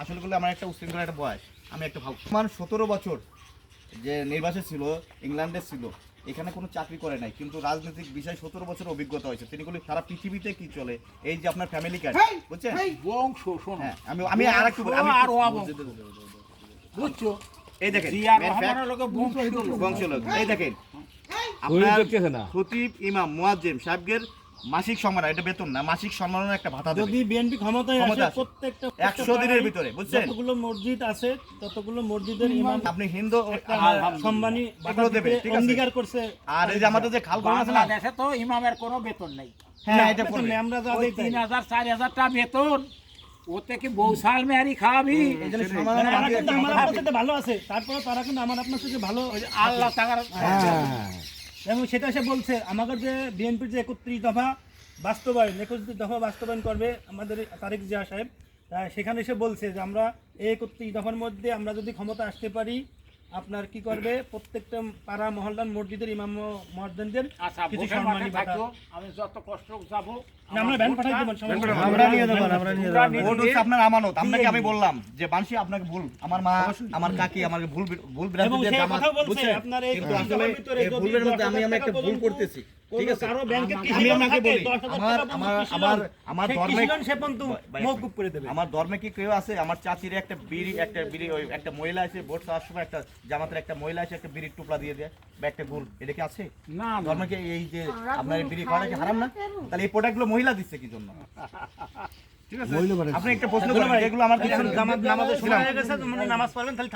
আসলে করলে আমার একটা উশৃঙ্খলা একটা বয়স আমি একটা ভালো আমার সতেরো বছর যে নির্বাচন ছিল ইংল্যান্ডে ছিল এখানে কোনো চাকরি করে নাই কিন্তু রাজনৈতিক বিষয় সতেরো বছর অভিজ্ঞতা হয়েছে। তিনি বলি সারা পৃথিবীতে কি চলে? এই যে আপনার ফ্যামিলি কার্ড বুঝছেন? বংশ হ্যাঁ আমি আমি আর একটু বলি, আমি আর বুঝছ? এই দেখেন লোকে বংশ বংশলোক এই দেখেন আপনার খতিব ইমাম মুয়াজ্জিম সাহেবদের মাসিক সম্মান এটা বেতন না মাসিক সম্মানের একটা ভাতা দেবে। যদি বিএনপি ক্ষমতায় আসে। প্রত্যেকটা একশো দিনের ভিতরে বুঝছেন? যতগুলো মসজিদ আছে ততগুলো মসজিদের ইমাম আপনি হিন্দু সম্মানী এগুলো দেবে, ঠিক আছে। অঙ্গীকার করছে। আর এই যে আমাদের যে খাল আছে না? বাংলাদেশে তো ইমামের কোনো বেতন নেই। হ্যাঁ এটা করবে। আমরা যা দিই তাই। তিন হাজার চার হাজার টাকা বেতন ওতে কি বউ সাল মেহারি খাওয়াবি? আমার আপনার সাথে ভালো আছে তারপরে তারা কিন্তু আমার আপনার সাথে ভালো আল্লাহ টাকার এবং সেটা সে বলছে, আমাদের যে বিএনপির যে একত্রিশ দফা বাস্তবায়ন, একত্রিশ দফা বাস্তবায়ন করবে আমাদের তারেক জিয়া সাহেব সেখানে সে বলছে যে আমরা এই একত্রিশ দফার মধ্যে আমরা যদি ক্ষমতা আসতে পারি আপনার কি করবে? প্রত্যেকটা পাড়া মহল্লার মসজিদের ইমাম মহাজনদের আচ্ছা কিছু ভোটের সম্মানী ভাতা। আমি যত কষ্ট যাব। আমরা ভ্যান পাঠাই দেবো আমরা নিয়ে যাব আমরা নিয়ে যাব। ভোট হচ্ছে আপনার আমানত। আপনাকে আমি বললাম যে বানশি আপনাকে ভুল আমার মা আমার কাকি আমাকে ভুল ভুল এবং বিরাট আমার বলছে আপনার এই কিন্তু তিন আসলে দফার ভিতরে যদি ভুলের মধ্যে আমি আমি একটা ভুল করতেছি ঠিক আছে? কারও ব্যাংকে আমি আপনাকে বলি আমার আমার আমার লোন। আমার সেই ধর্মে সে কিন্তু মওকুফ করে দেবে। আমার ধর্মে কি কেউ আছে? আমার চাচির একটা বিড়ি একটা বিড়ি একটা মহিলা আছে ভোট চাওয়ার সময় একটা জামাতের একটা মহিলা এসে একটা বিড়ির টুপলা দিয়ে দেয় বা একটা গুল। এটা কি আছে? না ধর্মে কি এই যে আপনার বিড়ি করা কি হারাম না? তাহলে এই প্রোডাক্টগুলো মহিলা দিচ্ছে কি জন্য? ঠিক আছে। আপনি একটা প্রশ্ন করেন এগুলো আমার জামাত নামাজের সময় হয়ে গেছে মানে নামাজ পড়বেন তাহলে